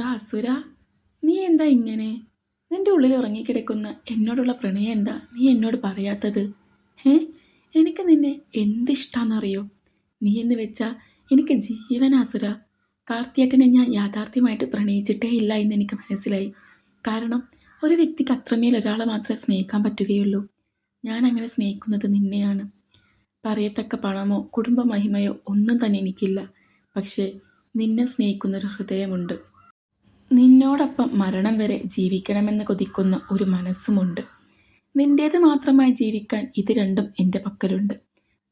ഡാ അസുര നീ എന്താ ഇങ്ങനെ? നിന്റെ ഉള്ളിൽ ഉറങ്ങിക്കിടക്കുന്ന എന്നോടുള്ള പ്രണയം എന്താ? നീ എന്നോട് പറയാത്തത്? ഏ എനിക്ക് നിന്നെ എന്തിഷ്ടാന്നറിയോ? നീ എന്ന് വെച്ചാൽ എനിക്ക് ജീവനാസുര കാർത്തിയേട്ടനെ ഞാൻ യാഥാർത്ഥ്യമായിട്ട് പ്രണയിച്ചിട്ടേ ഇല്ല എന്ന് എനിക്ക് മനസ്സിലായി. കാരണം ഒരു വ്യക്തിക്ക് അത്രമേൽ ഒരാളെ മാത്രമേ സ്നേഹിക്കാൻ പറ്റുകയുള്ളൂ. ഞാൻ അങ്ങനെ സ്നേഹിക്കുന്നത് നിന്നെയാണ്. പറയത്തക്ക പണമോ കുടുംബ മഹിമയോ ഒന്നും തന്നെ എനിക്കില്ല. പക്ഷേ നിന്നെ സ്നേഹിക്കുന്നൊരു ഹൃദയമുണ്ട്. നിന്നോടൊപ്പം മരണം വരെ ജീവിക്കണമെന്ന് കൊതിക്കുന്ന ഒരു മനസ്സുമുണ്ട്. നിന്റേത് മാത്രമായി ജീവിക്കാൻ ഇത് രണ്ടും എന്റെ പക്കലുണ്ട്.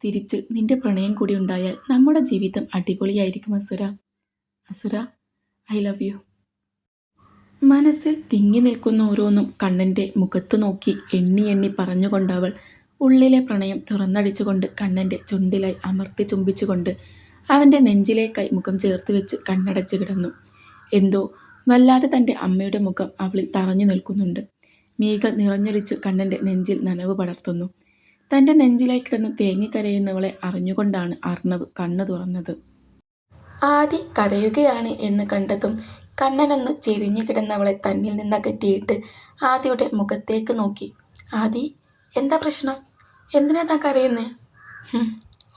തിരിച്ച് നിന്റെ പ്രണയം കൂടി ഉണ്ടായാൽ നമ്മുടെ ജീവിതം അടിപൊളിയായിരിക്കും അസുര. അസുര ഐ ലവ് യു. മനസ്സിൽ തിങ്ങി നിൽക്കുന്ന ഓരോന്നും കണ്ണന്റെ മുഖത്തു നോക്കി എണ്ണി എണ്ണി പറഞ്ഞുകൊണ്ടവൾ ഉള്ളിലെ പ്രണയം തുറന്നടിച്ചുകൊണ്ട് കണ്ണന്റെ ചുണ്ടിലായി അമർത്തി ചുംബിച്ചുകൊണ്ട് അവന്റെ നെഞ്ചിലേക്കായി മുഖം ചേർത്ത് വെച്ച് കണ്ണടച്ച് കിടന്നു. എന്തോ വല്ലാതെ തന്റെ അമ്മയുടെ മുഖം അവളിൽ തറഞ്ഞു നിൽക്കുന്നുണ്ട്. മീകൾ നിറഞ്ഞൊലിച്ച് കണ്ണന്റെ നെഞ്ചിൽ നനവ് പടർത്തുന്നു. തന്റെ നെഞ്ചിലായി കിടന്ന് തേങ്ങിക്കരയുന്നവളെ അറിഞ്ഞുകൊണ്ടാണ് അർണവ് കണ്ണു തുറന്നത്. ആദി കരയുകയാണ് എന്ന് കണ്ടതും കണ്ണനൊന്ന് ചെരിഞ്ഞു കിടന്നവളെ തന്നിൽ നിന്നകറ്റിയിട്ട് ആദിയുടെ മുഖത്തേക്ക് നോക്കി. ആദി എന്താ പ്രശ്നം? എന്തിനാ താൻ കരയുന്നേ?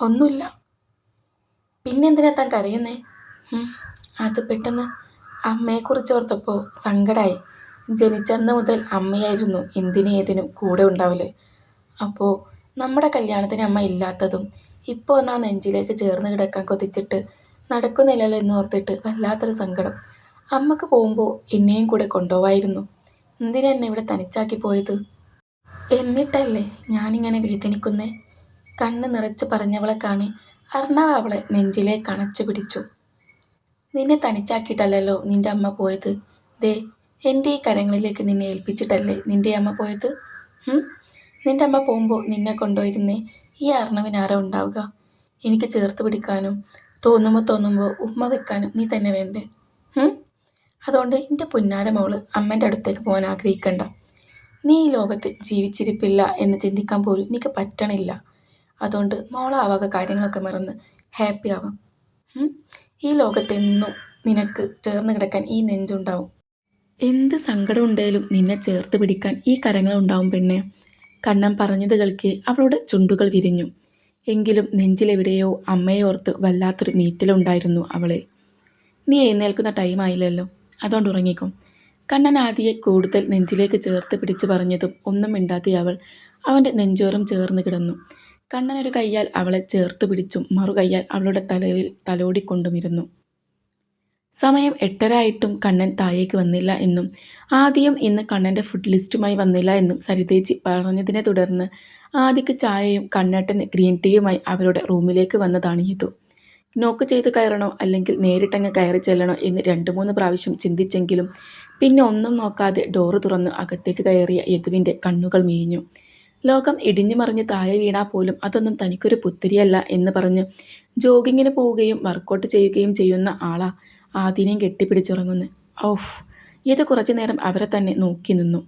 ഒന്നുമില്ല. പിന്നെന്തിനാ താൻ കരയുന്നേ? അത് പെട്ടെന്ന് അമ്മയെക്കുറിച്ച് ഓർത്തപ്പോൾ സങ്കടമായി ജനിച്ചന്ന് മുതൽ അമ്മയായിരുന്നു എന്തിനും ഏതിനും കൂടെ ഉണ്ടാവില്ലേ അപ്പോൾ നമ്മുടെ കല്യാണത്തിന് അമ്മ ഇല്ലാത്തതും ഇപ്പോൾ ഒന്ന് നെഞ്ചിലേക്ക് ചേർന്ന് കിടക്കാൻ കൊതിച്ചിട്ട് നടക്കുന്നില്ലല്ലോ എന്ന് ഓർത്തിട്ട് വല്ലാത്തൊരു സങ്കടം. അമ്മയ്ക്ക് പോകുമ്പോൾ എന്നെയും കൂടെ കൊണ്ടുപോവായിരുന്നു. എന്തിനാ എന്നെ ഇവിടെ തനിച്ചാക്കി പോയത്? എന്നിട്ടല്ലേ ഞാനിങ്ങനെ വേദനിക്കുന്നേ? കണ്ണ് നിറച്ച് പറഞ്ഞവളെ കാണി അർണവ് അവളെ നെഞ്ചിലേക്ക് അണച്ചു പിടിച്ചു. നിന്നെ തനിച്ചാക്കിയിട്ടല്ലല്ലോ നിന്റെ അമ്മ പോയത്? ദേ എന്റെ ഈ കരങ്ങളിലേക്ക് നിന്നെ ഏൽപ്പിച്ചിട്ടല്ലേ നിന്റെ അമ്മ പോയത്? നിന്റെ അമ്മ പോകുമ്പോൾ നിന്നെ കൊണ്ടുപോയിരുന്നേ ഈ അർണവിനാരോ ഉണ്ടാവുക? എനിക്ക് ചേർത്ത് പിടിക്കാനും തോന്നുമ്പോൾ തോന്നുമ്പോൾ ഉമ്മ വെക്കാനും നീ തന്നെ വേണ്ടേ? അതുകൊണ്ട് എന്റെ പുന്നാര മോൾ അമ്മന്റെ അടുത്തേക്ക് പോകാൻ ആഗ്രഹിക്കണ്ട. നീ ഈ ലോകത്ത് ജീവിച്ചിരിപ്പില്ല എന്ന് ചിന്തിക്കാൻ പോലും എനിക്ക് പറ്റണില്ല. അതുകൊണ്ട് മോളാവാക കാര്യങ്ങളൊക്കെ മറന്ന് ഹാപ്പി ആവാം. ഈ ലോകത്തെന്നും നിനക്ക് ചേർന്ന് കിടക്കാൻ ഈ നെഞ്ചുണ്ടാവും. എന്ത് സങ്കടം ഉണ്ടെങ്കിലും നിന്നെ ചേർത്ത് പിടിക്കാൻ ഈ കരങ്ങളുണ്ടാവും പെണ്ണെ. കണ്ണം പറഞ്ഞത് കേൾക്കെ അവളുടെ ചുണ്ടുകൾ വിരിഞ്ഞു. എങ്കിലും നെഞ്ചിലെവിടെയോ അമ്മയോർത്ത് വല്ലാത്തൊരു നീറ്റലുണ്ടായിരുന്നു അവളെ. നീ എഴുന്നേൽക്കുന്ന ടൈമായില്ലല്ലോ അതുകൊണ്ട് ഉറങ്ങിക്കും. കണ്ണൻ ആദിയെ കൂടുതൽ നെഞ്ചിലേക്ക് ചേർത്ത് പിടിച്ചു പറഞ്ഞതും ഒന്നും മിണ്ടാതെ അവൾ അവന്റെ നെഞ്ചോരം ചേർന്ന് കിടന്നു. കണ്ണൻ ഒരു കയ്യാൽ അവളെ ചേർത്ത് പിടിച്ചും മറു കയ്യാൽ അവളുടെ തലയിൽ തലോടിക്കൊണ്ടുമിരുന്നു. സമയം എട്ടരായിട്ടും കണ്ണൻ താഴേക്ക് വന്നില്ല എന്നും ആദ്യം ഇന്ന് കണ്ണന്റെ ഫുഡ് ലിസ്റ്റുമായി വന്നില്ല എന്നും സരിതേച്ചി പറഞ്ഞതിനെ തുടർന്ന് ആദ്യക്ക് ചായയും കണ്ണേട്ടന് ഗ്രീൻ ടീയുമായി അവരുടെ റൂമിലേക്ക് വന്നതാണ് ഇതു നോക്ക് ചെയ്ത് കയറണോ അല്ലെങ്കിൽ നേരിട്ടങ്ങ് കയറി ചെല്ലണോ എന്ന് രണ്ട് മൂന്ന് പ്രാവശ്യം ചിന്തിച്ചെങ്കിലും പിന്നെ ഒന്നും നോക്കാതെ ഡോറ് തുറന്ന് അകത്തേക്ക് കയറിയ യദുവിന്റെ കണ്ണുകൾ മീഞ്ഞു. ലോകം ഇടിഞ്ഞു മറിഞ്ഞ് താഴെ വീണാൽ പോലും അതൊന്നും തനിക്കൊരു പുത്തിരിയല്ല എന്ന് പറഞ്ഞ് ജോഗിങ്ങിന് പോവുകയും വർക്കൗട്ട് ചെയ്യുകയും ചെയ്യുന്ന ആളാ ആദിനെയും കെട്ടിപ്പിടിച്ചുറങ്ങുന്നു. ഓഫ് ഇത് കുറച്ചു നേരം അവരെ തന്നെ നോക്കി നിന്നു.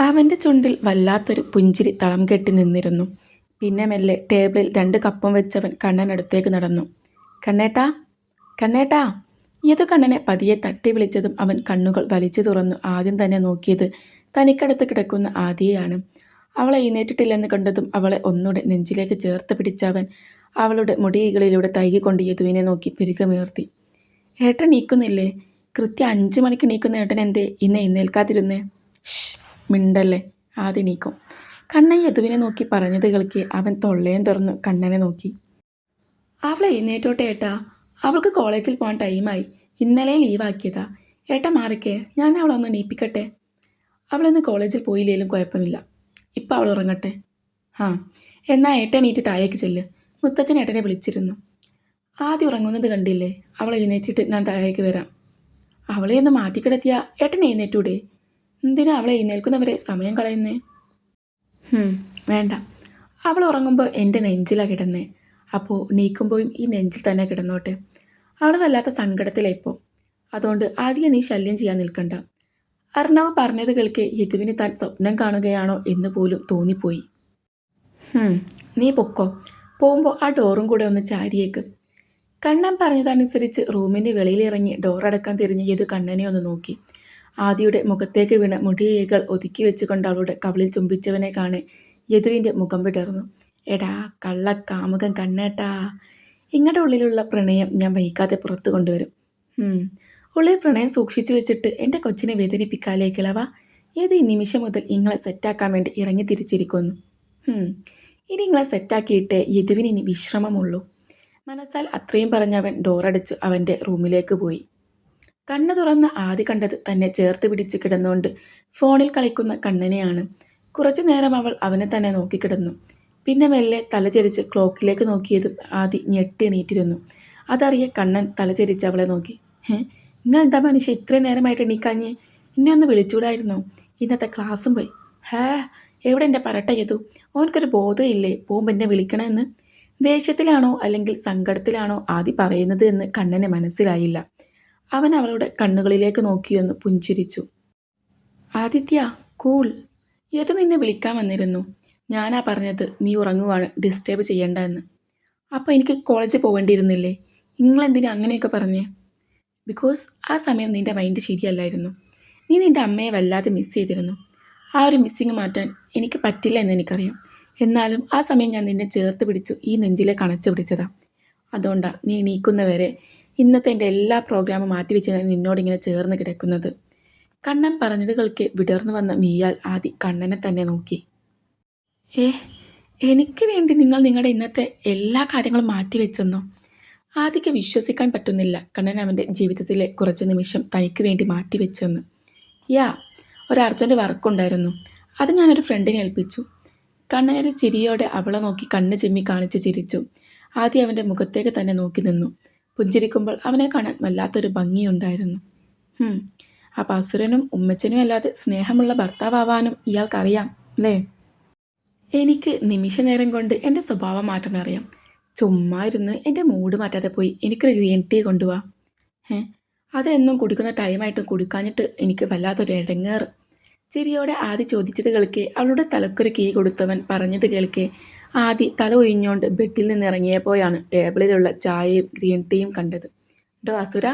അവന്റെ ചുണ്ടിൽ വല്ലാത്തൊരു പുഞ്ചിരി തളം കെട്ടി നിന്നിരുന്നു. പിന്നെ മെല്ലെ ടേബിളിൽ രണ്ട് കപ്പും വെച്ചവൻ കണ്ണനടുത്തേക്ക് നടന്നു. കണ്ണേട്ടാ കണ്ണേട്ടാ. ഏതു കണ്ണനെ പതിയെ തട്ടി വിളിച്ചതും അവൻ കണ്ണുകൾ വലിച്ചു തുറന്നു ആദ്യം തന്നെ നോക്കിയത് തനിക്കടുത്ത് കിടക്കുന്ന ആദിയെയാണ്. അവളെ എഴുന്നേറ്റിട്ടില്ലെന്ന് കണ്ടതും അവളെ ഒന്നുകൂടെ നെഞ്ചിലേക്ക് ചേർത്ത് പിടിച്ചവൻ അവളുടെ മുടികളിലൂടെ തൈകിക്കൊണ്ട് യദുവിനെ നോക്കി പെരുകമേർത്തി ഏട്ടൻ നീക്കുന്നില്ലേ? കൃത്യം അഞ്ച് മണിക്ക് നീക്കുന്ന ഏട്ടൻ എന്തേ? ഇന്ന് എഴുന്നേൽക്കാതിരുന്നേ? മിണ്ടല്ലേ? ആദ്യം നീക്കും. കണ്ണൻ യദുവിനെ നോക്കി പറഞ്ഞത് കേൾക്കി അവൻ തൊള്ളയും തുറന്നു കണ്ണനെ നോക്കി. അവളെ എഴുന്നേറ്റോട്ടെ ഏട്ടാ. അവൾക്ക് കോളേജിൽ പോകാൻ ടൈമായി. ഇന്നലെ ലീവാക്കിയതാ ഏട്ടൻ മാറിക്കേ. ഞാൻ അവളൊന്ന് നീപ്പിക്കട്ടെ അവളൊന്ന് കോളേജിൽ പോയില്ലേലും കുഴപ്പമില്ല. ഇപ്പം അവൾ ഉറങ്ങട്ടെ. ആ എന്നാൽ ഏട്ടനീറ്റ് താഴേക്ക് ചെല്ല്. മുത്തച്ഛൻ ഏട്ടനെ വിളിച്ചിരുന്നു. ആദ്യം ഉറങ്ങുന്നത് കണ്ടില്ലേ? അവളെ എഴുന്നേറ്റിട്ട് ഞാൻ താഴേക്ക് വരാം. അവളെ ഒന്ന് മാറ്റിക്കിടത്തിയ ഏട്ടൻ എഴുന്നേറ്റൂടെ? എന്തിനാ അവളെ എഴുന്നേൽക്കുന്നവരെ സമയം കളയുന്നേ? വേണ്ട. അവൾ ഉറങ്ങുമ്പോൾ എന്റെ നെഞ്ചിലാണ് കിടന്നേ. അപ്പോൾ നീക്കുമ്പോഴും ഈ നെഞ്ചിൽ തന്നെ കിടന്നോട്ടെ. അവൾ വല്ലാത്ത സങ്കടത്തിലായിപ്പോൾ അതുകൊണ്ട് ആദ്യം നീ ശല്യം ചെയ്യാൻ നിൽക്കണ്ട. അർണവ് പറഞ്ഞത് കേൾക്കെ യദുവിന് താൻ സ്വപ്നം കാണുകയാണോ എന്ന് പോലും തോന്നിപ്പോയി. നീ പൊക്കോ. പോകുമ്പോൾ ആ ഡോറും കൂടെ ഒന്ന് ചാരിയേക്ക്. കണ്ണൻ പറഞ്ഞതനുസരിച്ച് റൂമിന്റെ വെളിയിലിറങ്ങി ഡോറടക്കാൻ തിരിഞ്ഞ് യദു കണ്ണനെ ഒന്ന് നോക്കി. ആദിയുടെ മുഖത്തേക്ക് വീണ മുടിയേകൾ ഒതുക്കി വെച്ചുകൊണ്ട് അവളുടെ കവിളിൽ ചുംബിച്ചവനെ കാണെ യദുവിന്റെ മുഖം വിടർന്നു എടാ കള്ള കാമുകൻ കണ്ണേട്ടാ. ഇങ്ങടെ ഉള്ളിലുള്ള പ്രണയം ഞാൻ വൈകാതെ പുറത്തു കൊണ്ടുവരും. ഉള്ളിൽ പ്രണയം സൂക്ഷിച്ചു വെച്ചിട്ട് എന്റെ കൊച്ചിനെ വേദനിപ്പിക്കാലേ കിളവ ഏത് നിമിഷം മുതൽ ഇങ്ങളെ സെറ്റാക്കാൻ വേണ്ടി ഇറങ്ങി തിരിച്ചിരിക്കുന്നു? ഇനി ഇങ്ങളെ സെറ്റാക്കിയിട്ട് യദുവിന് ഇനി വിശ്രമമുള്ളൂ. മനസ്സാൽ അത്രയും പറഞ്ഞവൻ ഡോറടിച്ചു അവന്റെ റൂമിലേക്ക് പോയി. കണ്ണു തുറന്ന് ആദ്യ കണ്ടത് തന്നെ ചേർത്ത് പിടിച്ച് കിടന്നുകൊണ്ട് ഫോണിൽ കളിക്കുന്ന കണ്ണനെയാണ്. കുറച്ചു നേരം അവൾ അവനെ തന്നെ നോക്കിക്കിടന്നു. പിന്നെ മെല്ലെ തലചരിച്ച് ക്ലോക്കിലേക്ക് നോക്കിയതും ആദി ഞെട്ടി എണീറ്റിരുന്നു. അതറിയ കണ്ണൻ തലചരിച്ച് അവളെ നോക്കി. നിങ്ങൾ എന്താ മനുഷ്യ ഇത്രയും നേരമായിട്ട് എണീക്കാഞ്ഞ്? എന്നെ ഒന്ന് വിളിച്ചുകൂടായിരുന്നു ഇന്നത്തെ ക്ലാസ്സും പോയി. ഹേ എവിടെ എന്റെ പരട്ട ചെയ്തു ഓനക്കൊരു ബോധമില്ലേ? പോകുമ്പോൾ എന്നെ വിളിക്കണമെന്ന്? ദേഷ്യത്തിലാണോ അല്ലെങ്കിൽ സങ്കടത്തിലാണോ ആദി പറയുന്നത് എന്ന് കണ്ണന് മനസ്സിലായില്ല. അവൻ അവളുടെ കണ്ണുകളിലേക്ക് നോക്കിയൊന്ന് പുഞ്ചിരിച്ചു. ആദിത്യ കൂൾ. ഏത് നിന്നെ വിളിക്കാൻ വന്നിരുന്നു. ഞാനാ പറഞ്ഞത് നീ ഉറങ്ങുവാണ് ഡിസ്റ്റേബ് ചെയ്യേണ്ട എന്ന് അപ്പോൾ എനിക്ക് കോളേജിൽ പോകേണ്ടിയിരുന്നില്ലേ? നിങ്ങളെന്തിനാ അങ്ങനെയൊക്കെ പറഞ്ഞേ? ബിക്കോസ് ആ സമയം നിന്റെ മൈൻഡ് ശരിയല്ലായിരുന്നു. നീ നിന്റെ അമ്മയെ വല്ലാതെ മിസ് ചെയ്തിരുന്നു. ആ ഒരു മിസ്സിങ് മാറ്റാൻ എനിക്ക് പറ്റില്ല എന്ന് എനിക്കറിയാം. എന്നാലും ആ സമയം ഞാൻ നിന്നെ ചേർത്ത് പിടിച്ചു ഈ നെഞ്ചിലേക്ക് അണച്ചു പിടിച്ചതാ. അതുകൊണ്ടാണ് നീ എണീക്കുന്നവരെ ഇന്നത്തെ എന്റെ എല്ലാ പ്രോഗ്രാമും മാറ്റിവെച്ച് ഞാൻ നിന്നോടിങ്ങനെ ചേർന്ന് കിടക്കുന്നത്. കണ്ണൻ പറഞ്ഞതുകൾക്ക് വിടർന്നു വന്ന മീയാൽ ആദി കണ്ണനെ തന്നെ നോക്കി. ഏ എനിക്ക് വേണ്ടി നിങ്ങൾ നിങ്ങളുടെ ഇന്നത്തെ എല്ലാ കാര്യങ്ങളും മാറ്റിവെച്ചെന്നോ ആദിക്ക് വിശ്വസിക്കാൻ പറ്റുന്നില്ല കണ്ണൻ അവന്റെ ജീവിതത്തിലെ കുറച്ച് നിമിഷം തനിക്ക് വേണ്ടി മാറ്റിവെച്ചെന്ന്. യാ ഒരു അർജന്റ് വർക്കുണ്ടായിരുന്നു. അത് ഞാനൊരു ഫ്രണ്ടിനെ ഏൽപ്പിച്ചു. കണ്ണനൊരു ചിരിയോടെ അവളെ നോക്കി കണ്ണ് ചിമ്മി കാണിച്ച് ചിരിച്ചു. ആദ്യം അവന്റെ മുഖത്തേക്ക് തന്നെ നോക്കി നിന്നു. പുഞ്ചിരിക്കുമ്പോൾ അവനെ കാണാൻ വല്ലാത്തൊരു ഭംഗിയുണ്ടായിരുന്നു. അപ്പം അസുരനും ഉമ്മച്ചനും അല്ലാതെ സ്നേഹമുള്ള ഭർത്താവാനും ഇയാൾക്കറിയാം അല്ലേ? എനിക്ക് നിമിഷ നേരം കൊണ്ട് എന്റെ സ്വഭാവം മാറ്റാൻ അറിയാം ചുമ്മാ ഇരുന്ന് എന്റെ മൂഡ് മാറ്റാതെ പോയി. എനിക്കൊരു ഗ്രീൻ ടീ കൊണ്ടുപോവാ ഏ അതെന്നും കുടിക്കുന്ന ടൈമായിട്ടും കുടിക്കാഞ്ഞിട്ട് എനിക്ക് വല്ലാത്തൊരു ഇടങ്ങേറ് ചിരിയോടെ ആദി ചോദിച്ചത് കേൾക്കെ. അവളുടെ തലക്കൊരു കീ കൊടുത്തവൻ പറഞ്ഞത് കേൾക്കെ. ആദി തല ഒഴിഞ്ഞുകൊണ്ട് ബെഡിൽ നിന്ന് ഇറങ്ങിയപ്പോഴാണ് ടേബിളിലുള്ള ചായയും ഗ്രീൻ ടീയും കണ്ടത്. ഡോ അസുര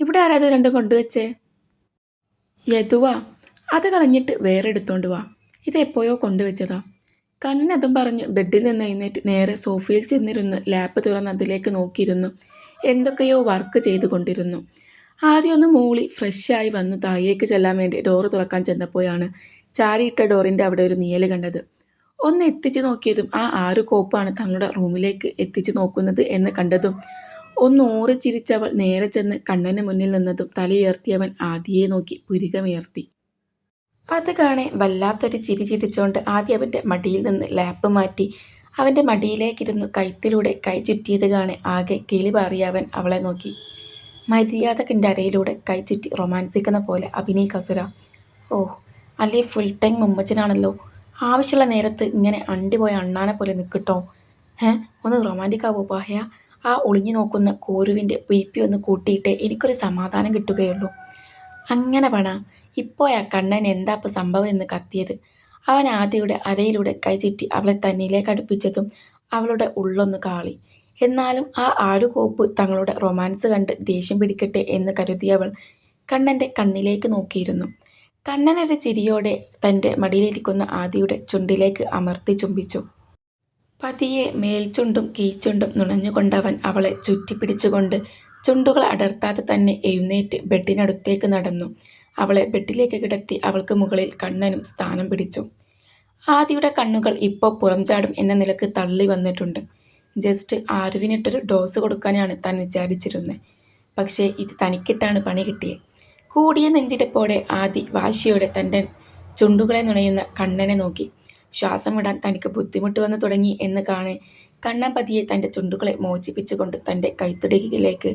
ഇവിടെ ആരാത് രണ്ടും കൊണ്ടുവച്ചേ? യതുവാ അത് കളഞ്ഞിട്ട് വേറെ എടുത്തോണ്ട് വാ. ഇത് എപ്പോഴോ കൊണ്ടുവച്ചതാ. കണ്ണതും പറഞ്ഞു ബെഡിൽ നിന്ന് എഴുന്നേറ്റ് നേരെ സോഫയിൽ ചെന്നിരുന്ന് ലാപ്പ് തുറന്ന് അതിലേക്ക് നോക്കിയിരുന്നു. എന്തൊക്കെയോ വർക്ക് ചെയ്തുകൊണ്ടിരുന്നു. കൊണ്ടിരുന്നു ആദ്യമൊന്ന് മൂളി ഫ്രഷായി വന്ന് താഴേക്ക് ചെല്ലാൻ വേണ്ടി ഡോറ് തുറക്കാൻ ചെന്നപ്പോഴാണ് ചാരിയിട്ട ഡോറിന്റെ അവിടെ ഒരു നീയൽ കണ്ടത്. ഒന്ന് എത്തിച്ചു നോക്കിയതും ആ ആറ് കോപ്പാണ് തങ്ങളുടെ റൂമിലേക്ക് എത്തിച്ചു നോക്കുന്നത് എന്ന് കണ്ടതും ഒന്ന് ഓറി ചിരിച്ചവൾ നേരെ ചെന്ന് കണ്ണന് മുന്നിൽ നിന്നതും തലയുയർത്തിയവൻ ആദിയെ നോക്കി പുരികമുയർത്തി. അത് കാണെ വല്ലാത്തൊരു ചിരി ചിരിച്ചുകൊണ്ട് ആദ്യം അവന്റെ മടിയിൽ നിന്ന് ലാപ്പ് മാറ്റി. അവന്റെ മടിയിലേക്കിരുന്ന് കൈത്തിലൂടെ കൈ ചുറ്റിയത് കാണെ ആകെ കിളി അവൻ അവളെ നോക്കി. മര്യാദക്കിന്റെ അരയിലൂടെ കൈ ചുറ്റി റൊമാൻസിക്കുന്ന പോലെ അഭിനയ് കസുര ഓ അല്ലേ ഫുൾ ടൈം മുമ്പച്ചനാണല്ലോ ആവശ്യമുള്ള നേരത്ത് ഇങ്ങനെ അണ്ടിപോയ അണ്ണാനെ പോലെ നിൽക്കട്ടോ ഏ ഒന്ന് റൊമാന്റിക് ആവോ പാഹയ? ആ ഒളിഞ്ഞു നോക്കുന്ന കോരുവിന്റെ പി പി ഒന്ന് കൂട്ടിയിട്ടേ എനിക്കൊരു സമാധാനം കിട്ടുകയുള്ളൂ. അങ്ങനെ പണ. ഇപ്പോഴാ കണ്ണൻ എന്താ ഇപ്പോൾ സംഭവം എന്ന് കത്തിയത്? അവൻ ആദ്യയുടെ അരയിലൂടെ കൈ ചുറ്റി അവളെ തന്നിലേക്ക് അടുപ്പിച്ചതും അവളുടെ ഉള്ളൊന്ന് കാളി. എന്നാലും ആ ആടുകോപ്പ് തങ്ങളുടെ റൊമാൻസ് കണ്ട് ദേഷ്യം പിടിക്കട്ടെ എന്ന് കരുതി അവൾ കണ്ണന്റെ കണ്ണിലേക്ക് നോക്കിയിരുന്നു. കണ്ണനൊരു ചിരിയോടെ തന്റെ മടിയിലിരിക്കുന്ന ആദിയുടെ ചുണ്ടിലേക്ക് അമർത്തി ചുംബിച്ചു. പതിയെ മേൽചുണ്ടും കീച്ചുണ്ടും നുണഞ്ഞുകൊണ്ടവൻ അവളെ ചുറ്റിപ്പിടിച്ചുകൊണ്ട് ചുണ്ടുകൾ അടർത്താതെ തന്നെ എഴുന്നേറ്റ് ബെഡിനടുത്തേക്ക് നടന്നു. അവളെ ബെഡിലേക്ക് കിടത്തി അവൾക്ക് മുകളിൽ കണ്ണനും സ്ഥാനം പിടിച്ചു. ആദിയുടെ കണ്ണുകൾ ഇപ്പോൾ പുറംചാടും എന്ന നിലയ്ക്ക് തള്ളി വന്നിട്ടുണ്ട്. ജസ്റ്റ് ആരുവിനിട്ടൊരു ഡോസ് കൊടുക്കാനാണ് താൻ വിചാരിച്ചിരുന്നത് പക്ഷേ ഇത് തനിക്കിട്ടാണ് പണി കിട്ടിയത് കൂടിയ നെഞ്ചിടിപ്പോടെ ആദി വാശിയോടെ തന്റെ ചുണ്ടുകളെ നുണയുന്ന കണ്ണനെ നോക്കി. ശ്വാസം വിടാൻ തനിക്ക് ബുദ്ധിമുട്ട് വന്നു തുടങ്ങി എന്ന് കാണെ കണ്ണൻ പതിയെ തന്റെ ചുണ്ടുകളെ മോചിപ്പിച്ചുകൊണ്ട് തന്റെ കൈത്തുടികിലേക്ക്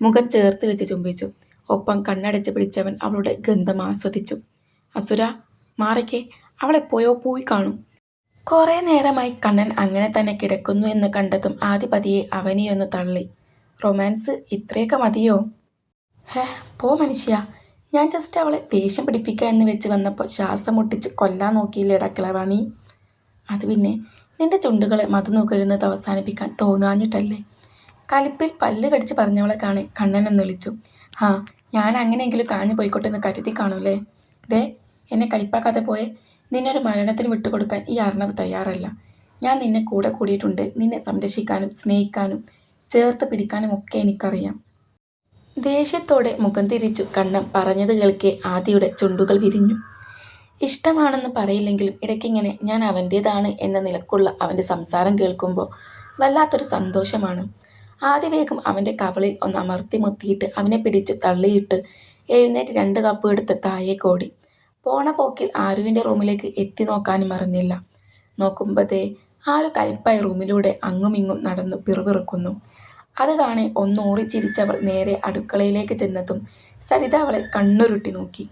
മുഖം ചേർത്ത് വെച്ച് ചുംബിച്ചു. ഒപ്പം കണ്ണടച്ച് പിടിച്ചവൻ അവളുടെ ഗന്ധം ആസ്വദിച്ചു. അസുര മാറിക്കെ പോയോ പോയി കാണും. കുറേ നേരമായി കണ്ണൻ അങ്ങനെ തന്നെ കിടക്കുന്നു എന്ന് കണ്ടതും ആദിപതിയെ അവനിയൊന്ന് തള്ളി. റൊമാൻസ് ഇത്രയൊക്കെ മതിയോ? ഹേ പോ മനുഷ്യ. ഞാൻ ജസ്റ്റ് അവളെ ദേഷ്യം പിടിപ്പിക്കുക എന്ന് വെച്ച് വന്നപ്പോൾ ശ്വാസം മുട്ടിച്ച് കൊല്ലാൻ നോക്കിയില്ലേടാ കിളവാ നീ അത് പിന്നെ നിന്റെ ചുണ്ടുകളെ മതം നുകരുന്നത് അവസാനിപ്പിക്കാൻ തോന്നാഞ്ഞിട്ടല്ലേ? കലിപ്പിൽ പല്ല് കടിച്ച് പറഞ്ഞവളെ കാണി കണ്ണനെന്ന് വിളിച്ചു. ആ ഞാൻ അങ്ങനെയെങ്കിലും കാഞ്ഞു പോയിക്കോട്ടെ എന്ന് കരുതി കാണൂലേ? ദേ എന്നെ കലിപ്പാക്കാതെ പോയെ. നിന്നൊരു മരണത്തിന് വിട്ടുകൊടുക്കാൻ ഈ അർണവ് തയ്യാറല്ല. ഞാൻ നിന്നെ കൂടെ കൂടിയിട്ടുണ്ട്. നിന്നെ സംരക്ഷിക്കാനും സ്നേഹിക്കാനും ചേർത്ത് പിടിക്കാനും ഒക്കെ എനിക്കറിയാം. ദേഷ്യത്തോടെ മുഖം തിരിച്ചു കണ്ണം പറഞ്ഞത് കേൾക്കെ ആദിയുടെ ചുണ്ടുകൾ വിരിഞ്ഞു. ഇഷ്ടമാണെന്ന് പറയില്ലെങ്കിലും ഇടയ്ക്കിങ്ങനെ ഞാൻ അവന്റേതാണ് എന്ന നിലക്കുള്ള അവന്റെ സംസാരം കേൾക്കുമ്പോൾ വല്ലാത്തൊരു സന്തോഷമാണ്. ആദ്യ വേഗം അവന്റെ കവളിൽ ഒന്ന് അമർത്തി മുത്തിയിട്ട് അവനെ പിടിച്ചു തള്ളിയിട്ട് എഴുന്നേറ്റ് രണ്ട് കപ്പ് എടുത്ത് താഴേക്ക് ഓടി. പോണ പോക്കിൽ ആരുവിന്റെ റൂമിലേക്ക് എത്തി നോക്കാനും മറന്നില്ല നോക്കുമ്പോഴേ ആരു കലിപ്പായി റൂമിലൂടെ അങ്ങുമിങ്ങും നടന്നു പിറുപിറുക്കുന്നു. അത് കാണെ ഒന്നോറി ചിരിച്ചവൾ നേരെ അടുക്കളയിലേക്ക് ചെന്നതും സരിത അവളെ കണ്ണുരുട്ടി നോക്കി.